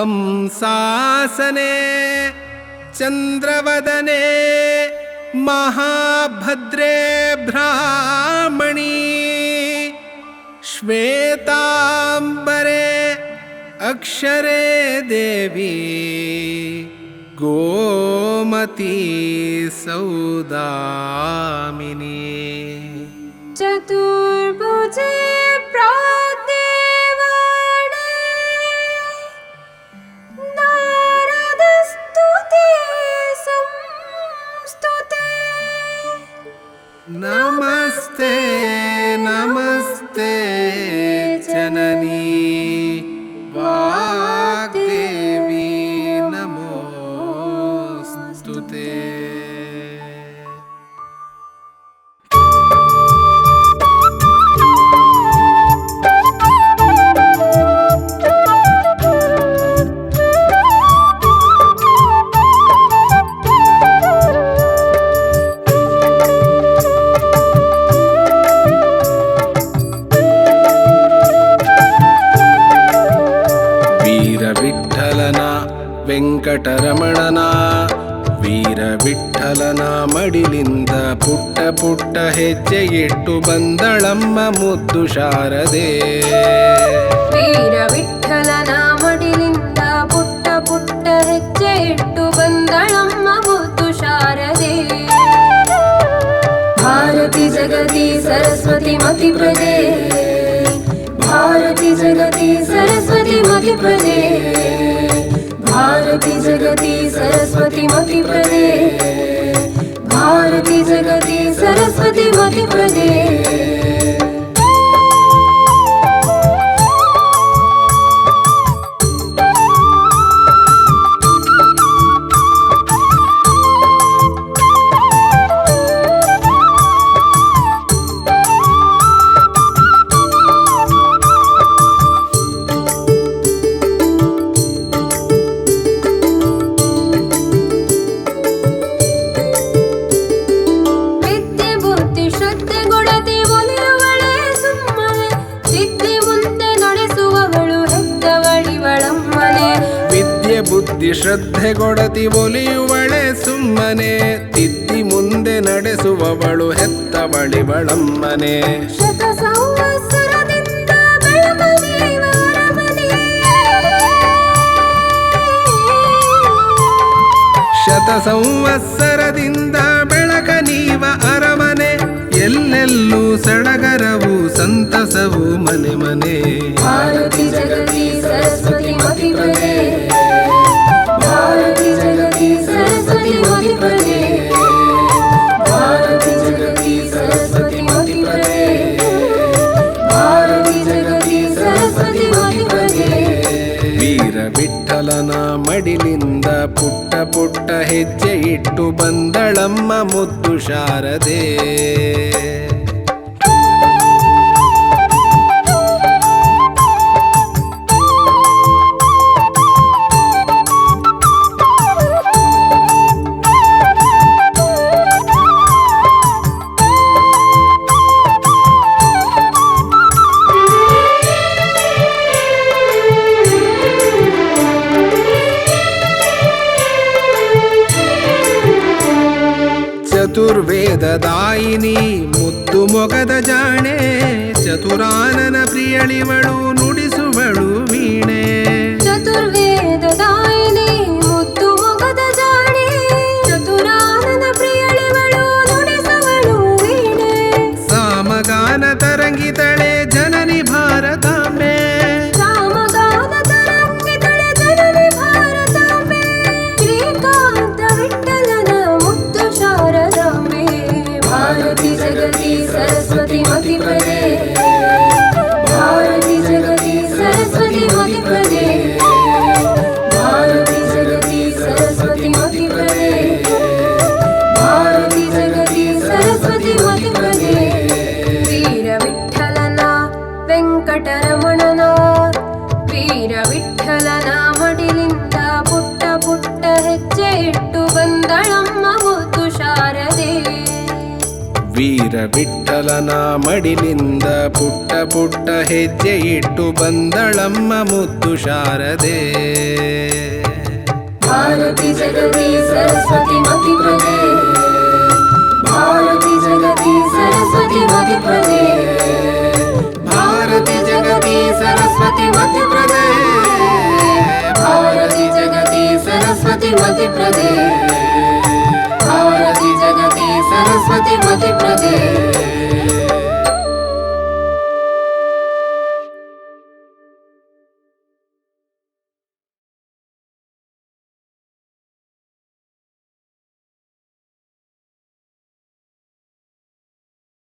हंसासने चन्द्रवदने महाभद्रे ब्राह्मणि श्वेताम्बरे अक्षरे देवी गोमती सौदामिनी। चतुर्भुजे प्रात Bye. ವೆಂಕಟರಮಣನ, ವೀರ ವಿಠಲನ ಮಡಿಲಿಂದ ಪುಟ್ಟ ಪುಟ್ಟ ಹೆಜ್ಜೆ ಇಟ್ಟು ಬಂದಳಮ್ಮ ಮುದ್ದು ಶಾರದೆ. ವೀರ ವಿಠಲನ ಮಡಿಲಿಂದ ಪುಟ್ಟ ಪುಟ್ಟ ಹೆಜ್ಜೆ ಇಟ್ಟು ಬಂದಳಮ್ಮ ಮುದ್ದು ಶಾರದೆ. ಭಾರತಿ ಜಗತಿ ಸರಸ್ವತಿ ಮತಿ ಪ್ರಜೆ. ಭಾರತಿ ಜಗತಿ ಸರಸ್ವತಿ ಮತಿ ಪ್ರಜೆ. भारती जगति सरस्वती मती प्रदेश भारती जगति सरस्वती मती प्रदेश ಬುದ್ಧಿ ಶ್ರದ್ಧೆ ಕೊಡತಿ ಒಲಿಯುವಳೆ ಸುಮ್ಮನೆ. ತಿದ್ದಿ ಮುಂದೆ ನಡೆಸುವವಳು ಹೆತ್ತವಳಿ ಬಳಮ್ಮನೆ ಸಂವತ್ಸರದಿಂದ ಬೆಳಕುದೀವ ಅರಮನೆ. ಶತ ಸಂವತ್ಸರದಿಂದ ಬೆಳಕ ನೀವ ಅರಮನೆ. ಎಲ್ಲೆಲ್ಲೂ ಸಡಗರವು ಸಂತಸವು ಮನೆ ಮನೆ. ಭಾರತಿ ಜಗತಿ ಸರಸ್ವತಿ ಮತಿ ಮಡಿಲಿಂದ ಪುಟ್ಟ ಪುಟ್ಟ ಹೆಜ್ಜೆ ಇಟ್ಟು ಬಂದಳಮ್ಮ ಮುದ್ದು ಶಾರದೆ. ಚತುರ್ವೇದದಾಯಿನಿ ಮುದ್ದು ಮೊಗದ ಜಾಣೆ ಚತುರಾನನ ಪ್ರಿಯಳಿವಳು ನುಡಿಸುವಳು ವೀಣೆ. ಚತುರ್ವೇದದಾಯಿನಿ ಮುದ್ದು ಮೊಗದ ಜಾಣಿ ಚತುರಾನನ ಪ್ರಿಯಳಿವಳು ನುಡಿಸುವಳು ವೀಣೆ. ಸಾಮಗಾನ ತರಂಗಿತಳೆ ವೀರ ವಿಠಲನ ಮಡಿಲಿಂದ ಪುಟ್ಟ ಪುಟ್ಟ ಹೆಜ್ಜೆ ಇಟ್ಟು ಬಂದಳಮ್ಮ ಮುದ್ದು ಶಾರದೆ. ಭಾರತಿ ಜಗತಿ ಸರಸ್ವತಿ ಮತಿ ಪ್ರಭೆ ಭಾರತಿ ಜಗತಿ ಸರಸ್ವತಿ ಮತಿ ಪ್ರಭೆ ಭಾರತಿ ಜಗತಿ ಸರಸ್ವತಿ ಮತಿ ಪ್ರಭೆ ಭಾರತಿ ಜಗತಿ ಸರಸ್ವತಿ ಮತಿ ಪ್ರಭೆ সতীমতী প্রদেশ